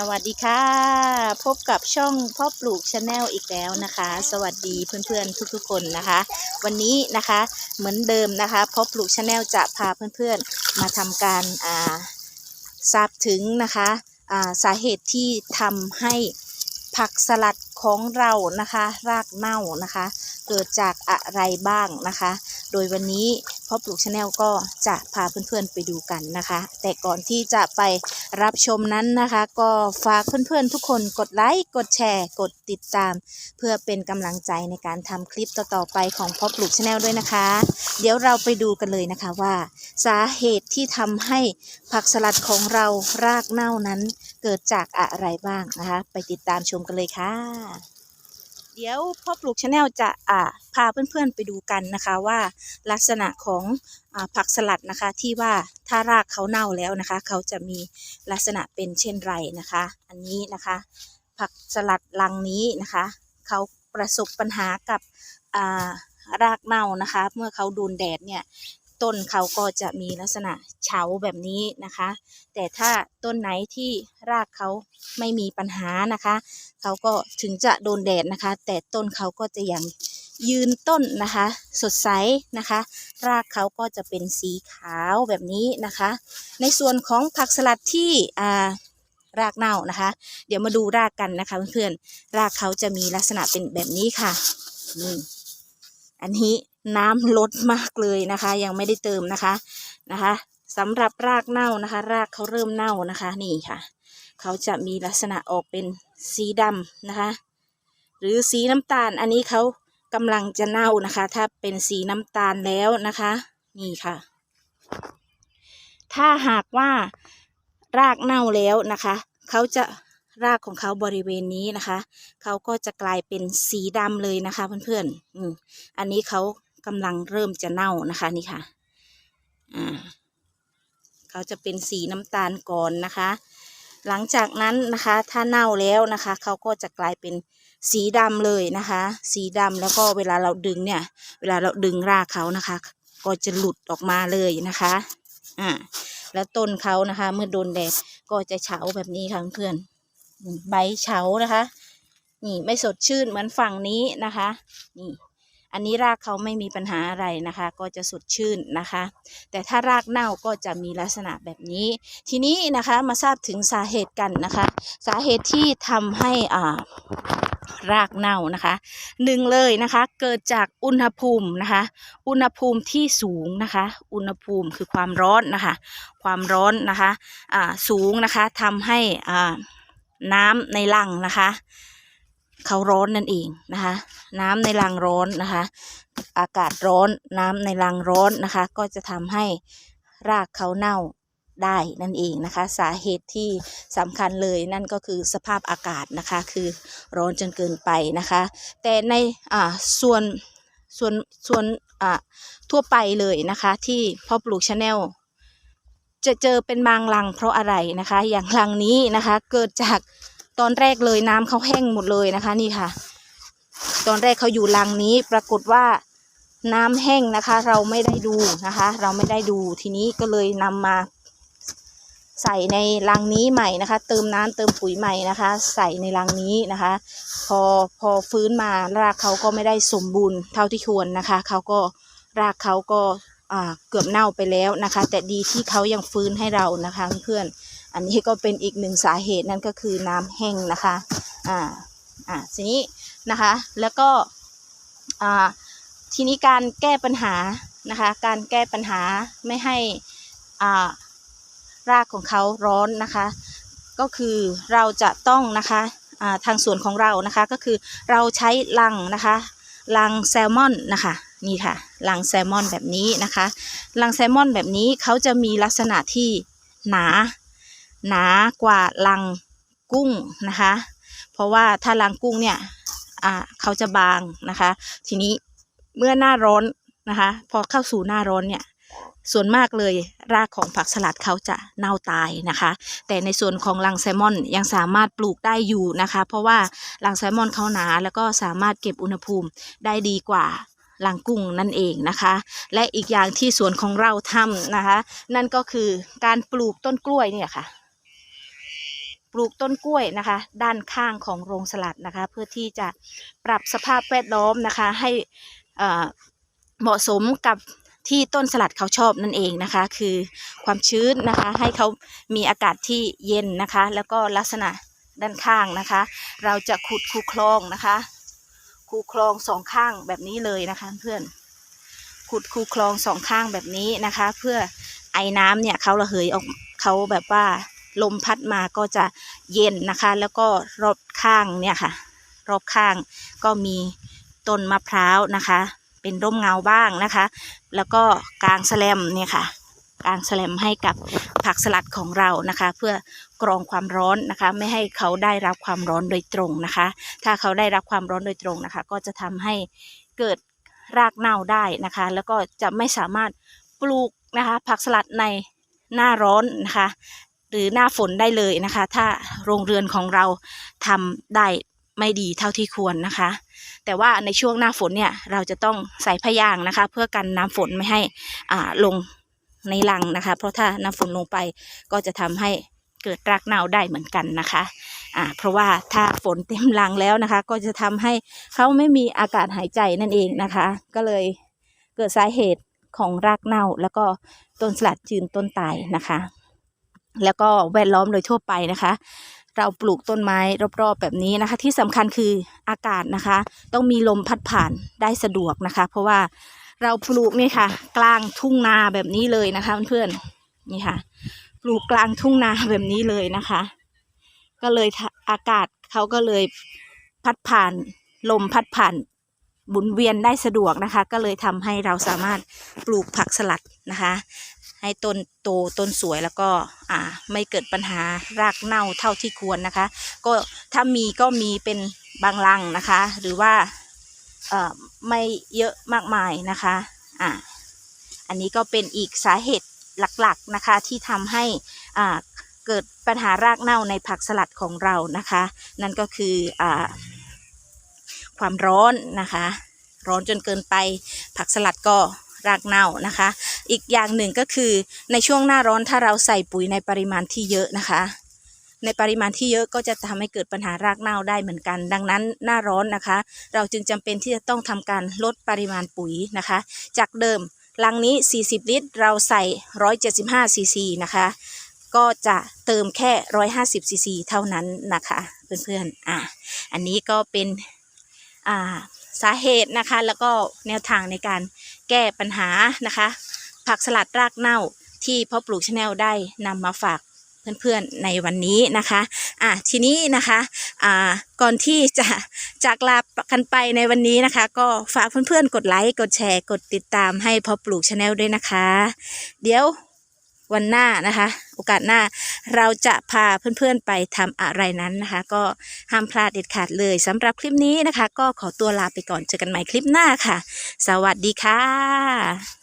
สวัสดีค่ะ พบกับช่องพ่อปลูกชาแนลอีกแล้วนะคะ สวัสดีเพื่อนๆทุกๆคนนะคะ วันนี้นะคะเหมือนเดิมนะคะพ่อปลูกชาแนลจะพาเพื่อนๆ มาทำการอ่าทราบถึงนะคะอ่าสาเหตุที่ทำให้ผักสลัดของเรานะคะ รากเน่านะคะ เกิดจากอะไรบ้างนะคะ โดยวันนี้ พ่อปลูกชาแนลก็จะพาเพื่อนๆไปดูกันนะคะ แต่ก่อนที่จะไปรับชมนั้นนะคะ ก็ฝากเพื่อนๆทุกคนกดไลค์กดแชร์ กดติดตาม เพื่อเป็นกำลังใจในการทำคลิปต่อๆไปของพ่อปลูกชาแนลด้วยนะคะ เดี๋ยวเราไปดูกันเลยนะคะว่า สาเหตุที่ทำให้ผักสลัดของเรารากเน่านั้น เกิดจากอะไรบ้างนะคะ ไปติดตามชมกันเลยค่ะ เดี๋ยวพ่อปลูกชาแนลจะอ่าพาเพื่อนๆไปดูกันนะคะว่าลักษณะของอาผักสลัดนะคะที่ว่าถ้ารากเขาเน่าแล้วนะคะ เขาจะมีลักษณะเป็นเช่นไรนะคะ อันนี้นะคะ ผักสลัดลังนี้นะคะ เขาประสบปัญหากับอ่ารากเน่านะคะ เมื่อเขาโดนแดดเนี่ย ต้นเขาก็จะมีลักษณะเฉาแบบนี้นะคะ แต่ถ้าต้นไหนที่รากเขาไม่มีปัญหานะคะ เขาก็ถึงจะโดนแดดนะคะ แต่ต้นเขาก็จะยังยืนต้นนะคะ สดใสนะคะ รากเขาก็จะเป็นสีขาวแบบนี้นะคะ ในส่วนของผักสลัดที่อ่ารากเน่านะคะ เดี๋ยวมาดูรากกันนะคะเพื่อนๆรากเขาจะมีลักษณะเป็นแบบนี้ค่ะนี่ อันนี้น้ำลดมากเลยนะคะ ยังไม่ได้เติมนะคะนะคะสำหรับรากเน่านะคะ รากเขาเริ่มเน่านะคะนี่ค่ะ เขาจะมีลักษณะออกเป็นสีดำนะคะ หรือสีน้ำตาลอันนี้เขากำลังจะเน่านะคะ ถ้าเป็นสีน้ำตาลแล้วนะคะ นี่ค่ะ ถ้าหากว่ารากเน่าแล้วนะคะ เขาจะ รากของเขาบริเวณนี้นะคะ เขาก็จะกลายเป็นสีดำเลยนะคะเพื่อนๆออันนี้เขากำลังเริ่มจะเน่านะคะนี่ค่ะ อ่า เขาจะเป็นสีน้ำตาลก่อนนะคะ หลังจากนั้นนะคะ ถ้าเน่าแล้วนะคะ เขาก็จะกลายเป็นสีดำเลยนะคะ สีดำแล้วก็เวลาเราดึงเนี่ย เวลาเราดึงรากเขานะคะ ก็จะหลุดออกมาเลยนะคะ อ่า แล้วต้นเขานะคะ เมื่อโดนแดดก็จะเฉาแบบนี้ค่ะเพื่อน ใบเฉานะคะ นี่ไม่สดชื่นเหมือนฝั่งนี้นะคะ นี่อันนี้รากเขาไม่มีปัญหาอะไรนะคะ ก็จะสดชื่นนะคะ แต่ถ้ารากเน่าก็จะมีลักษณะแบบนี้ ทีนี้นะคะมาทราบถึงสาเหตุกันนะคะ สาเหตุที่ทำให้อ่ารากเน่านะคะหนึ่งเลยนะคะ เกิดจากอุณหภูมินะคะ อุณหภูมิที่สูงนะคะ อุณหภูมิคือความร้อนนะคะ ความร้อนนะคะอ่าสูงนะคะทำให้อ่า น้ำในรังนะคะเขาร้อนนั่นเองนะคะ น้ำในรังร้อนนะคะ อากาศร้อนน้ำในรังร้อนนะคะ ก็จะทำให้รากเขาเน่าได้นั่นเองนะคะ สาเหตุที่สำคัญเลยนั่นก็คือสภาพอากาศนะคะ คือร้อนจนเกินไปนะคะ แต่ในอ่าส่วนส่วนส่วนอ่าทั่วไปเลยนะคะ ที่พ่อปลูกชาแนล จะเจอเป็นบางรังเพราะอะไรนะคะ อย่างรังนี้นะคะ เกิดจากตอนแรกเลยน้ำเขาแห้งหมดเลยนะคะนี่ค่ะ ตอนแรกเขาอยู่รังนี้ปรากฏว่าน้ำแห้งนะคะ เราไม่ได้ดูนะคะ เราไม่ได้ดูทีนี้ก็เลยนำมา ใส่ในรังนี้ใหม่นะคะ เติมน้ำเติมปุ๋ยใหม่นะคะ ใส่ในรังนี้นะคะ พอพอฟื้นมารากเขาก็ไม่ได้สมบูรณ์เท่าที่ควรนะคะเขาก็รากเขาก็ เกือบเน่าไปแล้วนะคะ แต่ดีที่เขายังฟื้นให้เรานะคะเพื่อนอันนี้ก็เป็นอีกหนึ่งสาเหตุนั่นก็คือน้ำแห้งนะคะอ่าอ่าทีนี้นะคะแล้วก็อ่าทีนี้การแก้ปัญหานะคะ การแก้ปัญหาไม่ให้อ่ารากของเขาร้อนนะคะ ก็คือเราจะต้องนะคะอ่าทางส่วนของเรานะคะก็คือเราใช้ลังนะคะลังแซลมอนนะคะ นี่ค่ะลังแซลมอนแบบนี้นะคะลังแซลมอนแบบนี้เขาจะมีลักษณะที่หนา หนากว่าลังกุ้งนะคะ เพราะว่าถ้าลังกุ้งเนี่ยอ่าเขาจะบางนะคะ ทีนี้เมื่อหน้าร้อนนะคะ พอเข้าสู่หน้าร้อนเนี่ยส่วนมากเลยรากของผักสลัดเขาจะเน่าตายนะคะ แต่ในส่วนของลังแซลมอนยังสามารถปลูกได้อยู่นะคะ เพราะว่าลังแซลมอนเขาหนาแล้วก็สามารถเก็บอุณหภูมิได้ดีกว่า ลังกุ้งนั่นเองนะคะ และอีกอย่างที่สวนของเราทำนะคะ นั่นก็คือการปลูกต้นกล้วยเนี่ยค่ะ ปลูกต้นกล้วยนะคะ ด้านข้างของโรงสลัดนะคะ เพื่อที่จะปรับสภาพแวดล้อมนะคะ ให้อ่อเหมาะสมกับที่ต้นสลัดเขาชอบนั่นเองนะคะ คือความชื้นนะคะ ให้เขามีอากาศที่เย็นนะคะ แล้วก็ลักษณะด้านข้างนะคะ เราจะขุดคูคลองนะคะ คูคลองสองข้างแบบนี้เลยนะคะเพื่อน ขุดคูคลองสองข้างแบบนี้นะคะ เพื่อไอ้น้ำเนี่ยเขาระเหยออกเขาแบบว่าลมพัดมาก็จะเย็นนะคะ แล้วก็รอบข้างเนี่ยค่ะ รอบข้างก็มีต้นมะพร้าวนะคะ เป็นร่มเงาบ้างนะคะ แล้วก็กางแสลมเนี่ยค่ะ กางแสลมให้กับผักสลัดของเรานะคะ เพื่อกรองความร้อนนะคะ ไม่ให้เขาได้รับความร้อนโดยตรงนะคะ ถ้าเขาได้รับความร้อนโดยตรงนะคะ ก็จะทำให้เกิดรากเน่าได้นะคะ แล้วก็จะไม่สามารถปลูกนะคะ ผักสลัดในหน้าร้อนนะคะ หรือหน้าฝนได้เลยนะคะ ถ้าโรงเรือนของเราทำได้ไม่ดีเท่าที่ควรนะคะ แต่ว่าในช่วงหน้าฝนเนี่ยเราจะต้องใส่พยางนะคะ เพื่อกันน้ำฝนไม่ให้อ่าลง ในรังนะคะ เพราะถ้าน้ำฝนลงไปก็จะทำให้เกิดรากเน่าได้เหมือนกันนะคะอ่าเพราะว่าถ้าฝนเต็มรังแล้วนะคะ ก็จะทำให้เขาไม่มีอากาศหายใจนั่นเองนะคะ ก็เลยเกิดสาเหตุของรากเน่า แล้วก็ต้นสลัดจืนต้นตายนะคะ แล้วก็แวดล้อมโดยทั่วไปนะคะ เราปลูกต้นไม้รอบๆแบบนี้นะคะ ที่สำคัญคืออากาศนะคะ ต้องมีลมพัดผ่านได้สะดวกนะคะ เพราะว่า เราปลูกนี่ค่ะ กลางทุ่งนาแบบนี้เลยนะคะเพื่อนๆนี่ค่ะ ปลูกกลางทุ่งนาแบบนี้เลยนะคะ ก็เลยอากาศเขาก็เลยพัดผ่านลมพัดผ่านหมุนเวียนได้สะดวกนะคะ ก็เลยทำให้เราสามารถปลูกผักสลัดนะคะ ให้ต้นโตต้นสวยแล้วก็อ่าไม่เกิดปัญหารากเน่าเท่าที่ควรนะคะ ก็ถ้ามีก็มีเป็นบางรังนะคะ หรือว่า ไม่เยอะมากมายนะคะอ่าอันนี้ก็เป็นอีกสาเหตุหลักๆนะคะที่ทำให้อ่าเกิดปัญหารากเน่าในผักสลัดของเรานะคะ นั่นก็คืออ่าความร้อนนะคะ ร้อนจนเกินไป ผักสลัดก็รากเน่านะคะ อีกอย่างหนึ่งก็คือในช่วงหน้าร้อนถ้าเราใส่ปุ๋ยในปริมาณที่เยอะนะคะ ในปริมาณที่เยอะก็จะทำให้เกิดปัญหารากเน่าได้เหมือนกัน ดังนั้นหน้าร้อนนะคะ เราจึงจำเป็นที่จะต้องทำการลดปริมาณปุ๋ยนะคะ จากเดิมลังนี้ 40 ลิตร เราใส่ 175 ซีซีนะคะ ก็จะเติมแค่ 150 ซีซีเท่านั้นนะคะ เพื่อนๆ อะ อันนี้ก็เป็นอ่าสาเหตุนะคะ แล้วก็แนวทางในการแก้ปัญหานะคะ ผักสลัดรากเน่าที่พ่อปลูกชาแนลได้นำมาฝาก เพื่อนๆในวันนี้นะคะอะทีนี้นะคะอ่าก่อนที่จะจากลากันไปในวันนี้นะคะ ก็ฝากเพื่อนๆกดไลค์กดแชร์กดติดตามให้พอปลูกชาแนลด้วยนะคะ เดี๋ยววันหน้านะคะ โอกาสหน้าเราจะพาเพื่อนๆไปทำอะไรนั้นนะคะ ก็ห้ามพลาดเด็ดขาดเลยสำหรับคลิปนี้นะคะ ก็ขอตัวลาไปก่อนเจอกันใหม่คลิปหน้าค่ะ สวัสดีค่ะ